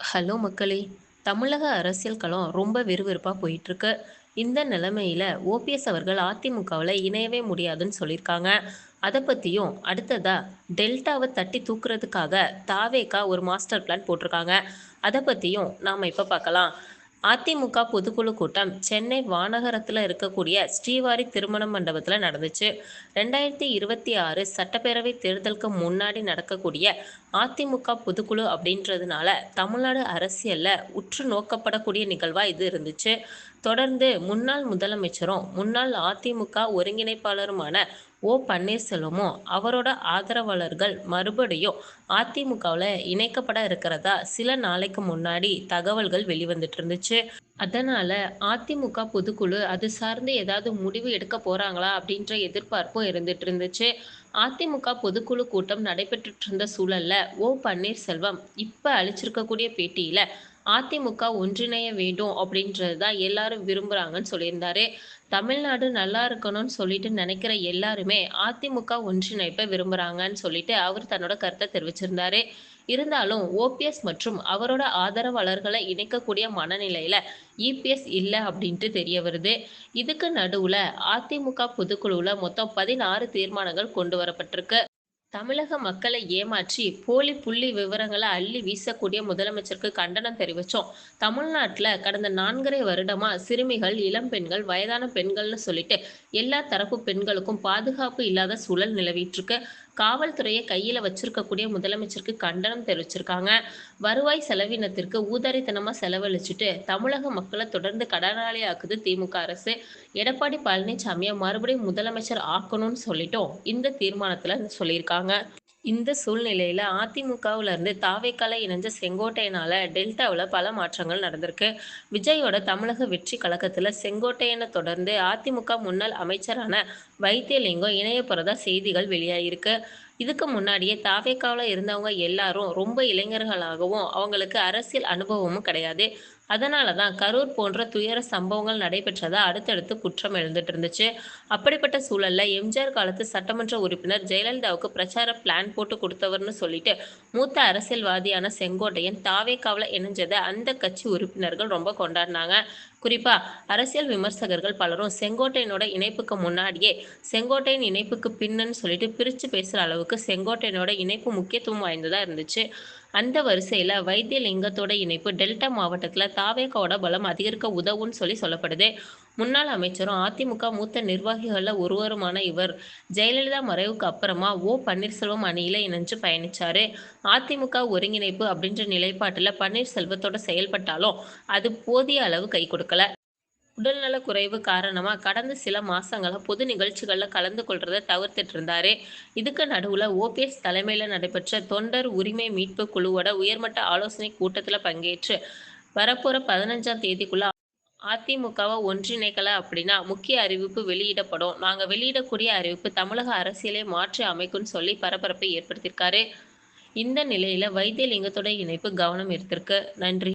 Hello மக்களே! தமிழக அரசியல் களம் ரொம்ப விறுவிறுப்பாக போயிட்டுருக்கு. இந்த நிலைமையில் ஓபிஎஸ் அவர்கள் அதிமுகவில் இணையவே முடியாதுன்னு சொல்லியிருக்காங்க. அதை பற்றியும் அடுத்ததாக டெல்டாவை தட்டி தூக்குறதுக்காக தாவேக்கா ஒரு மாஸ்டர் பிளான் போட்டிருக்காங்க. அதை பற்றியும் நாம் இப்போ பார்க்கலாம். அதிமுக பொதுக்குழு கூட்டம் சென்னை வானகரத்தில் இருக்கக்கூடிய ஸ்ரீவாரி திருமண மண்டபத்தில் நடந்துச்சு. ரெண்டாயிரத்தி இருபத்தி ஆறு சட்டப்பேரவை தேர்தலுக்கு முன்னாடி நடக்கக்கூடிய அதிமுக பொதுக்குழு அப்படின்றதுனால தமிழ்நாடு அரசியலில் உற்று நோக்கப்படக்கூடிய நிகழ்வாக இது இருந்துச்சு. தொடர்ந்து முன்னாள் முதலமைச்சரும், முன்னாள் அதிமுக ஒருங்கிணைப்பாளருமான ஓ. பன்னீர்செல்வமோ அவரோட ஆதரவாளர்கள் மறுபடியும் அதிமுகவில் இணைக்கப்பட இருக்கிறதா சில நாளைக்கு முன்னாடி தகவல்கள் வெளிவந்துட்டு இருந்துச்சு. அதனால அதிமுக பொதுக்குழு அது சார்ந்து ஏதாவது முடிவு எடுக்க போறாங்களா அப்படின்ற எதிர்பார்ப்பும் இருந்துட்டு இருந்துச்சு. அதிமுக பொதுக்குழு கூட்டம் நடைபெற்றுட்டு இருந்த சூழல்ல ஓ. பன்னீர்செல்வம் இப்ப அளிச்சிருக்கக்கூடிய பேட்டியில அதிமுக ஒன்றிணைய வேண்டும் அப்படின்றது தான் எல்லாரும் விரும்புறாங்கன்னு சொல்லியிருந்தாரு. தமிழ்நாடு நல்லா இருக்கணும்னு சொல்லிட்டு நினைக்கிற எல்லாருமே அதிமுக ஒன்றிணைப்பை விரும்புறாங்கன்னு சொல்லிட்டு அவர் தன்னோட கருத்தை தெரிவிச்சிருந்தாரு. இருந்தாலும் ஓபிஎஸ் மற்றும் அவரோட ஆதரவாளர்களை இணைக்கக்கூடிய மனநிலையில இபிஎஸ் இல்லை அப்படின்ட்டு தெரிய வருது. இதுக்கு நடுவுல அதிமுக பொதுக்குழுவில் மொத்தம் பதினாறு தீர்மானங்கள் கொண்டு வரப்பட்டிருக்கு. தமிழக மக்களை ஏமாற்றி போலி புள்ளி விவரங்களை அள்ளி வீசக்கூடிய முதலமைச்சருக்கு கண்டனம் தெரிவித்தோம் தமிழ்நாட்டுல கடந்த நான்கரை வருடமா சிறுமிகள், இளம் பெண்கள், வயதான பெண்கள்னு சொல்லிட்டு எல்லா தரப்பு பெண்களுக்கும் பாதுகாப்பு இல்லாத சூழல் நிலவிட்டு இருக்கு. காவல்துறையை கையில வச்சிருக்கக்கூடிய முதலமைச்சருக்கு கண்டனம் தெரிவிச்சிருக்காங்க. வருவாய் செலவினத்திற்கு ஊதாரித்தனமா செலவழிச்சுட்டு தமிழக மக்களை தொடர்ந்து கடனாளியாக்குது திமுக அரசு. எடப்பாடி பழனிசாமியை மறுபடியும் முதலமைச்சர் ஆக்கணும்னு சொல்லிட்டும் இந்த தீர்மானத்துல சொல்லியிருக்காங்க. இந்த சூழ்நிலையில அதிமுகவுல இருந்து தாவேகால இணைஞ்ச செங்கோட்டையனால டெல்டாவில் பல மாற்றங்கள் நடந்திருக்கு. விஜயோட தமிழக வெற்றி கழகத்துல செங்கோட்டையனை தொடர்ந்து அதிமுக முன்னாள் அமைச்சரான வைத்தியலிங்கம் இணைய போறதா செய்திகள் வெளியாயிருக்கு இதுக்கு முன்னாடியே தாவேக்காவில் இருந்தவங்க எல்லாரும் ரொம்ப இளைஞர்களாகவும், அவங்களுக்கு அரசியல் அனுபவமும் கிடையாது. அதனால தான் கரூர் போன்ற துயர சம்பவங்கள் நடைபெற்றதா அடுத்தடுத்து குற்றம் எழுந்துட்டு இருந்துச்சு. அப்படிப்பட்ட சூழல்ல எம்.ஜி.ஆர் காலத்து சட்டமன்ற உறுப்பினர் ஜெயலலிதாவுக்கு பிரச்சார பிளான் போட்டு கொடுத்தவர்னு சொல்லிட்டு மூத்த அரசியல்வாதியான செங்கோட்டையன் தாவே தாவேகாவுல இணைஞ்சதை அந்த கட்சி உறுப்பினர்கள் ரொம்ப கொண்டாடினாங்க. குறிப்பா அரசியல் விமர்சகர்கள் பலரும் செங்கோட்டையனோட இணைப்புக்கு முன்னாடியே, செங்கோட்டையன் இணைப்புக்கு பின்னன்னு சொல்லிட்டு பிரிச்சு பேசுற அளவுக்கு செங்கோட்டையனோட இணைப்பு முக்கியத்துவம் வாய்ந்ததா இருந்துச்சு. அந்த வரிசையில வைத்தியலிங்கத்தோட இணைப்பு டெல்டா மாவட்டத்துல தாவேக்காவோட பலம் அதிகரிக்க உதவும்னு சொல்லி சொல்லப்படுது. முன்னாள் அமைச்சரும், அதிமுக மூத்த நிர்வாகிகள்ல ஒருவருமான இவர், ஜெயலலிதா மறைவுக்கு அப்புறமா ஓ. பன்னீர்செல்வம் அணியில இணைஞ்சு பயணிச்சாரு. அதிமுக ஒருங்கிணைப்பு அப்படின்ற நிலைப்பாட்டுல பன்னீர்செல்வத்தோட செயல்பட்டாலும் அது போதிய அளவு கை கொடுக்கல. உடல்நலக் குறைவு காரணமாக கடந்த சில மாதங்களாக பொது நிகழ்ச்சிகளில் கலந்து கொள்றத தவிர்த்துட்டு இருந்தாரு. இதுக்கு நடுவில் ஓபிஎஸ் தலைமையில் நடைபெற்ற தொண்டர் உரிமை மீட்பு குழுவோட உயர்மட்ட ஆலோசனை கூட்டத்தில் பங்கேற்று, வரப்போகிற பதினஞ்சாம் தேதிக்குள்ள அதிமுகவை ஒன்றிணைக்கல அப்படின்னா முக்கிய அறிவிப்பு வெளியிடப்படும். நாங்கள் வெளியிடக்கூடிய அறிவிப்பு தமிழக அரசியலை மாற்றி அமைக்கும்னு சொல்லி பரபரப்பை ஏற்படுத்தியிருக்காரு. இந்த நிலையில வைத்தியலிங்கத்தோட இணைப்பு கவனம் எடுத்திருக்கு நன்றி.